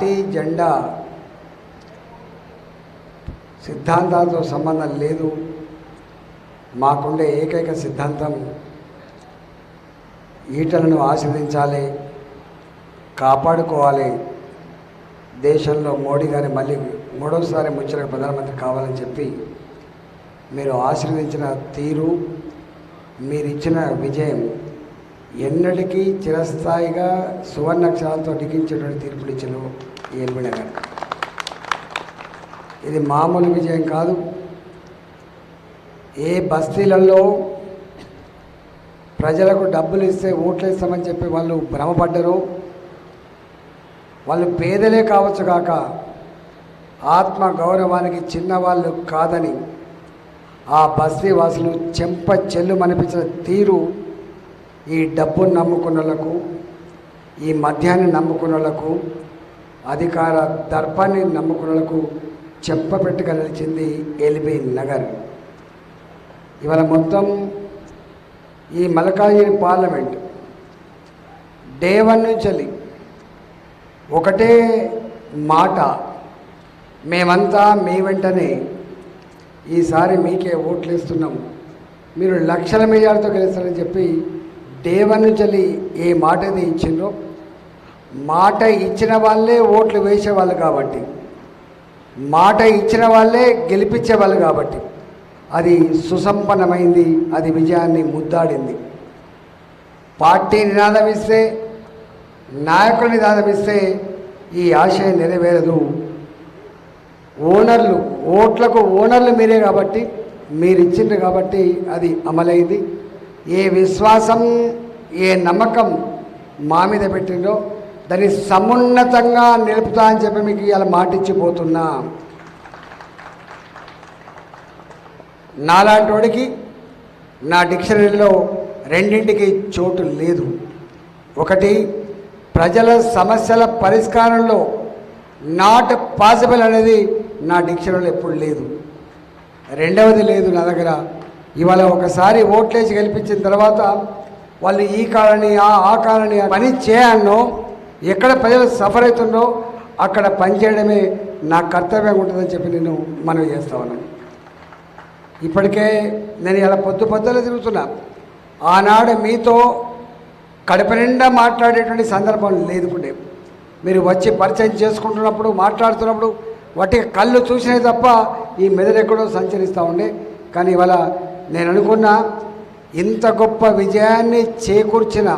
Party జెండా సిద్ధాంతాలతో సంబంధం లేదు. మాకుండే ఏకైక సిద్ధాంతం ఈటలను ఆశ్రదించాలి కాపాడుకోవాలి. దేశంలో మోడీ గారి మళ్ళీ మూడోసారి ముచ్చట ప్రధానమంత్రి కావాలని చెప్పి మీరు ఆశీర్వదించిన తీరు మీరు ఇచ్చిన విజయం ఎన్నటికీ చిరస్థాయిగా సువర్ణక్షరాలతో లిఖించేటువంటి తీర్పులు ఇచ్చిన ఎల్బిడ గారు. ఇది మామూలు విజయం కాదు. ఏ బస్తీలలో ప్రజలకు డబ్బులు ఇస్తే ఓట్లు ఇస్తామని చెప్పి వాళ్ళు భ్రమపడ్డరు. వాళ్ళు పేదలే కావచ్చు కాక ఆత్మ గౌరవానికి చిన్నవాళ్ళు కాదని ఆ బస్తీ వాసులు చెంప చెల్లు మనిపించిన తీరు ఈ డబ్బును నమ్ముకున్నలకు ఈ మద్యాన్ని నమ్ముకున్నలకు అధికార దర్పాన్ని నమ్ముకున్నలకు చెప్పపెట్టుగా ఎల్బీ నగర్. ఇవాళ మొత్తం ఈ మలకాగిరి పార్లమెంట్ డే వన్ నుంచి ఒకటే మాట మేమంతా మీ వెంటనే ఈసారి మీకే ఓట్లు ఇస్తున్నాం మీరు లక్షల మెజార్టీతో గెలుస్తారని చెప్పి దేవుని చలి ఏ మాట అయితే ఇచ్చిండ్రో మాట ఇచ్చిన వాళ్ళే ఓట్లు వేసేవాళ్ళు కాబట్టి మాట ఇచ్చిన వాళ్ళే గెలిపించేవాళ్ళు కాబట్టి అది సుసంపన్నమైంది అది విజయాన్ని ముద్దాడింది. పార్టీ నినాదం ఇస్తే నాయకుల నినాదం ఇస్తే ఈ ఆశయం నెరవేరదు. ఓనర్లు ఓట్లకు ఓనర్లు మీరే కాబట్టి మీరు ఇచ్చిండ్రు కాబట్టి అది అమలైంది. ఏ విశ్వాసం ఏ నమ్మకం మా మీద పెట్టిందో దాన్ని సమున్నతంగా నిలుపుతా అని చెప్పి మీకు ఇలా మాటిచ్చిపోతున్నా. నాలాంటి వాడికి నా డిక్షనరీలో రెండింటికి చోటు లేదు. ఒకటి ప్రజల సమస్యల పరిష్కారంలో నాట్ పాసిబుల్ అనేది నా డిక్షనరీలో ఎప్పుడు లేదు. రెండవది లేదు నా దగ్గర. ఇవాళ ఒకసారి ఓట్లేసి గెలిపించిన తర్వాత వాళ్ళు ఈ కాలనీ ఆ ఆ కాలనీ పని చేయన్నో ఎక్కడ ప్రజలు సఫర్ అవుతుందో అక్కడ పనిచేయడమే నా కర్తవ్యం ఉంటుందని చెప్పి నేను మనవి చేస్తా ఉన్నాను. ఇప్పటికే నేను ఇలా పొద్దు పొద్దులో తిరుగుతున్నా. ఆనాడు మీతో కడప నిండా మాట్లాడేటువంటి సందర్భం లేదు మీరు వచ్చి పరిచయం చేసుకుంటున్నప్పుడు మాట్లాడుతున్నప్పుడు వాటి కళ్ళు చూసినవి తప్ప ఈ మెదడు ఎక్కడో సంచరిస్తూ ఉండే. కానీ ఇవాళ నేను అనుకున్న ఇంత గొప్ప విజయాన్ని చేకూర్చిన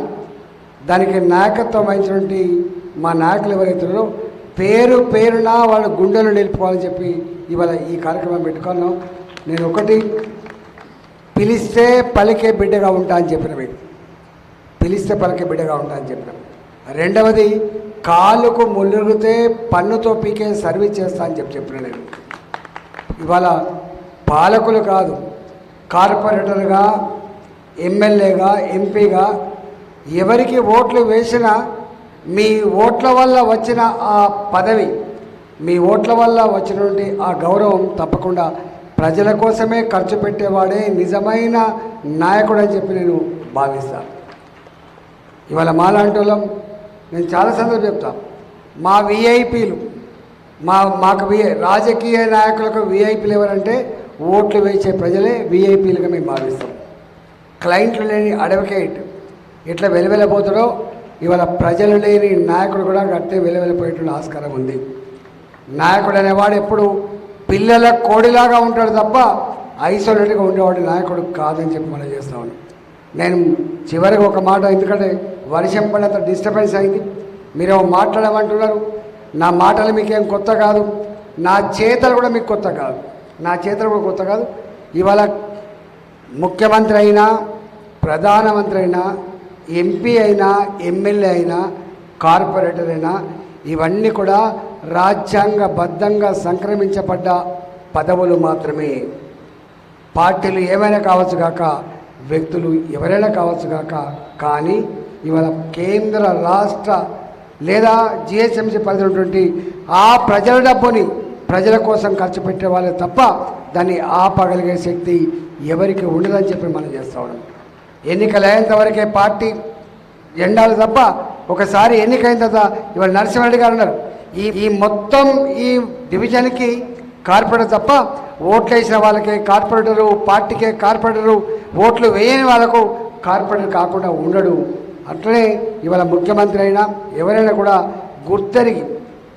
దానికి నాయకత్వం వహించినటువంటి మా నాయకులు ఎవరైతున్నారో పేరు పేరున వాళ్ళ గుండెలు నిలుపుకోవాలని చెప్పి ఇవాళ ఈ కార్యక్రమం పెట్టుకున్నాం. నేను ఒకటి పిలిస్తే పలికే బిడ్డగా ఉంటా అని చెప్పిన మీకు పిలిస్తే పలికే బిడ్డగా ఉంటా అని చెప్పిన రెండవది కాలుకు ములుగుతే పన్నుతో పీకే సర్వీస్ చేస్తా అని చెప్పి చెప్పిన నేను. ఇవాళ పాలకులు కాదు కార్పొరేటర్గా ఎమ్మెల్యేగా ఎంపీగా ఎవరికి ఓట్లు వేసినా మీ ఓట్ల వల్ల వచ్చిన ఆ పదవి మీ ఓట్ల వల్ల వచ్చినటువంటి ఆ గౌరవం తప్పకుండా ప్రజల కోసమే ఖర్చు పెట్టేవాడే నిజమైన నాయకుడు అని చెప్పి నేను భావిస్తాను ఇవాళ మాలాంటి వాళ్ళం నేను చాలా సందర్భం చెప్తా. మా విఐపీలు మా మాకు వి రాజకీయ నాయకులకు విఐపీలు ఎవరంటే ఓట్లు వేసే ప్రజలే విఐపీలుగా మేము భావిస్తాం. క్లయింట్లు లేని అడ్వకేట్ ఎట్లా వెలువెళ్ళబోతాడో ఇవాళ ప్రజలు లేని నాయకుడు కూడా అట్టే వెలువెళ్ళిపోయేటువంటి ఆస్కారం ఉంది. నాయకుడు అనేవాడు ఎప్పుడు పిల్లల కోడిలాగా ఉంటాడు తప్ప ఐసోలేట్గా ఉండేవాడు నాయకుడు కాదని చెప్పి మనం చేస్తా నేను చివరికి ఒక మాట ఎందుకంటే వర్షం పడినంత డిస్టర్బెన్స్ అయింది. మీరేమో మాట్లాడమంటున్నారు. నా మాటలు మీకేం కొత్త కాదు. నా చేతలు కూడా మీకు కొత్త కాదు. నా చేతలు కూడా కొత్త కాదు. ఇవాళ ముఖ్యమంత్రి అయినా ప్రధానమంత్రి అయినా ఎంపీ అయినా ఎమ్మెల్యే అయినా కార్పొరేటర్ అయినా ఇవన్నీ కూడా రాజ్యాంగబద్ధంగా సంక్రమించబడ్డ పదవులు మాత్రమే. పార్టీలు ఏమైనా కావచ్చు కాక వ్యక్తులు ఎవరైనా కావచ్చు కాక కానీ ఇవాళ కేంద్ర రాష్ట్ర లేదా జిహెచ్ఎంసీ పరిధిలో ఉన్నటువంటి ఆ ప్రజల డబ్బుని ప్రజల కోసం ఖర్చు పెట్టే వాళ్ళే తప్ప దాన్ని ఆపగలిగే శక్తి ఎవరికి ఉండదని చెప్పి మనం చేస్తా ఉన్నాం. ఎన్నికలు అయ్యేంత వరకే పార్టీ ఎండాలి తప్ప ఒకసారి ఎన్నికైన తర్వాత ఇవాళ నరసింహారెడ్డి గారు ఉన్నారు. ఈ ఈ మొత్తం ఈ డివిజన్కి కార్పొరేటర్ తప్ప ఓట్లు వేసిన వాళ్ళకే కార్పొరేటరు పార్టీకే కార్పొరేటరు ఓట్లు వేయని వాళ్ళకు కార్పొరేటర్ కాకుండా ఉండడు. అట్లనే ఇవాళ ముఖ్యమంత్రి అయినా ఎవరైనా కూడా గుర్తెరిగి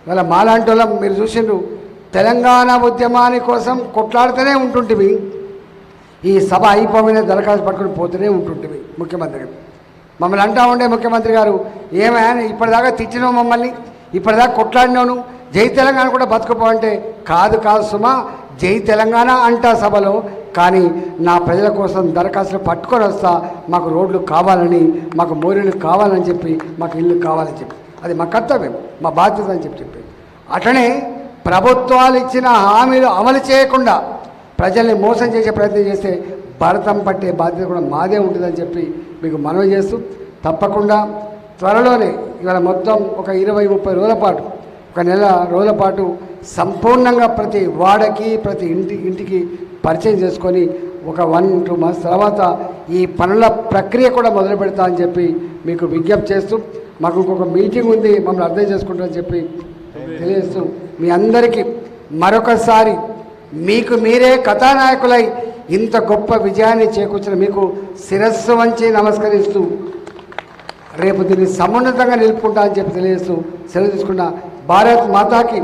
ఇవాళ మాలాంటి వాళ్ళం మీరు చూసిండ్రు తెలంగాణ ఉద్యమాని కోసం కొట్లాడుతూనే ఉంటుంటివి. ఈ సభ అయిపోయిన దరఖాస్తు పట్టుకుని పోతూనే ఉంటుంటివి ముఖ్యమంత్రి మమ్మల్ని అంటా ఉండే ముఖ్యమంత్రి గారు ఏమైనా ఇప్పటిదాకా తిట్టినావు మమ్మల్ని? ఇప్పటిదాకా కొట్లాడినావు జై తెలంగాణ కూడా బతుకుపోవంటే కాదు కాదు సుమా జై తెలంగాణ అంటా సభలో. కానీ నా ప్రజల కోసం దరఖాస్తులు పట్టుకొని వస్తా మాకు రోడ్లు కావాలని మాకు మోరీలు కావాలని చెప్పి మాకు ఇల్లు కావాలని చెప్పి. అది మా కర్తవ్యం మా బాధ్యత అని చెప్పి చెప్పి. అట్లనే ప్రభుత్వాలు ఇచ్చిన హామీలు అమలు చేయకుండా ప్రజల్ని మోసం చేసే ప్రయత్నం చేస్తే భరతం పట్టే బాధ్యత కూడా మాదే ఉంటుందని చెప్పి మీకు మనవి చేస్తూ తప్పకుండా త్వరలోనే ఇవాళ మొత్తం ఒక ఇరవై ముప్పై రోజుల పాటు ఒక నెల రోజుల పాటు సంపూర్ణంగా ప్రతి వాడకి ప్రతి ఇంటి ఇంటికి పరిచయం చేసుకొని ఒక వన్ టూ మంత్స్ తర్వాత ఈ పనుల ప్రక్రియ కూడా మొదలు పెడతా అని చెప్పి మీకు విజ్ఞప్తి చేస్తూ మాకు ఇంకొక మీటింగ్ ఉంది మమ్మల్ని అర్థం చేసుకుంటామని చెప్పి తెలియజేస్తూ మీ అందరికీ మరొకసారి మీకు మీరే కథానాయకులై ఇంత గొప్ప విజయాన్ని చేకూర్చిన మీకు శిరస్సు వంచి నమస్కరిస్తూ రేపు దీన్ని సమున్నతంగా నిలుపుకుంటా అని చెప్పి తెలియజేస్తూ సెలవు తీసుకున్న భారత్ మాతాకి